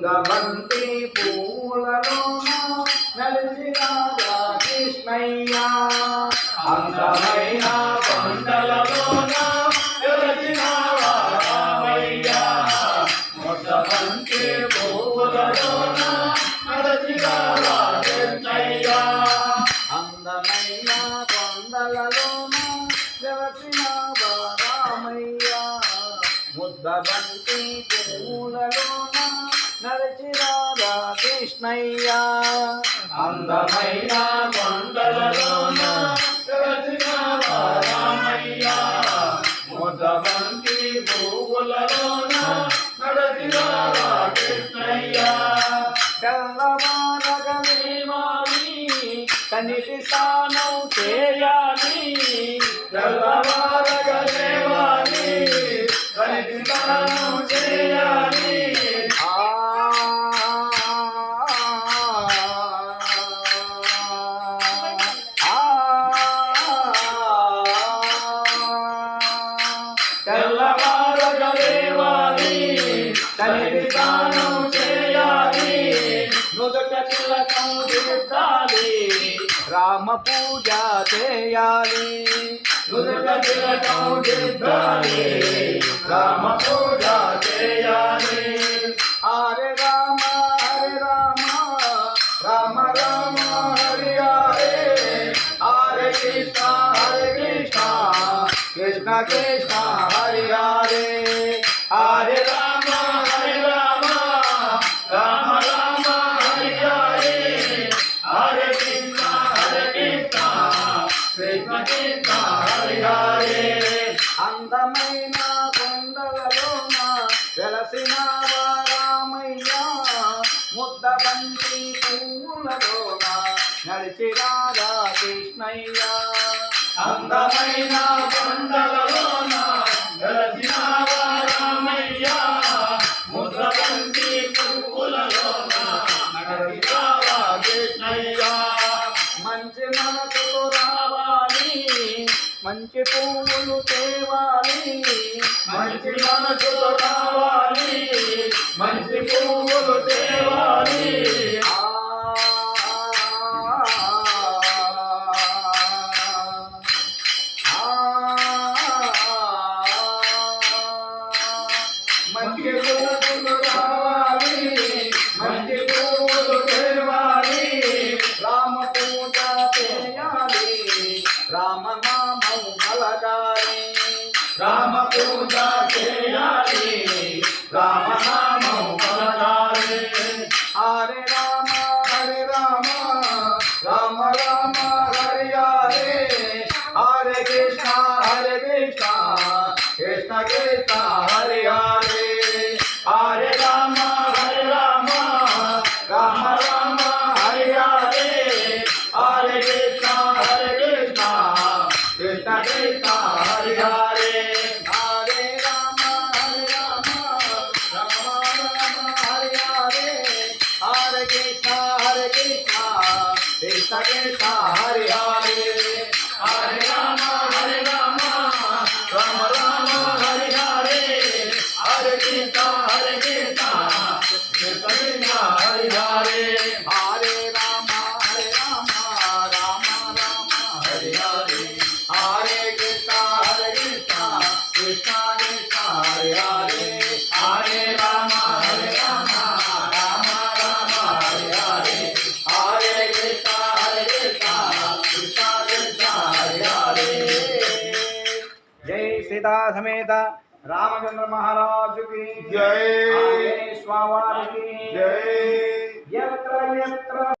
బంతి పూలలో నలిచిన కృష్ణయ్య అందమైన పండలలో నలిచిన రామయ్య మొట్ట బంతి పూలలోన నలిచిన రాజయ్య అందమైన పంటలలోన రాధా కృష్ణయ్య అందమైన కొండలలోన వెలసినావా రామయ్య. ముద్దబంతి పువ్వులలోన నడచినావా కృష్ణయ్య. తెల్లవారగలేవాలి కనిటి చేయాలి కనిటి స్నానం చేయాలి. కనిటి చేయాలి. నుదుట తిలకం దిద్దాలి రామ పూజ చేయాలి నుదుట తిలకం దిద్దాలి, రామ పూజ చేయాలి హరే రామ హరే రామ రామ రామ హరి హరే హరే కృష్ణ హరే కృష్ణ కృష్ణ కృష్ణ హరి హరే హరే అందమైన కొండలలోన వెలసిన రామయ్య ముద్దబంతి పువ్వులలోన నడిచి రాధా కృష్ణయ్య అందమైన కొండలలోన వెలసినావా రామయ్య ముద్రబంతి పువ్వులలోన నడిచావా కృష్ణయ్య మంచి రావాలి మంచి పువ్వులు తేవాలి. మంచి మనసుతో రామ నామం కలగాలి రామ పూజ చేయాలి రామనామం పలకాలి హరే రామ హరే రామ రామ రామ హరి హరే. హరే కృష్ణ హరే కృష్ణ కృష్ణ కృష్ణ. కృష్ణ కృష్ణ सीता समेत। रामचंद्र महाराज की। जय। स्वामी जय। यत्र यत्र।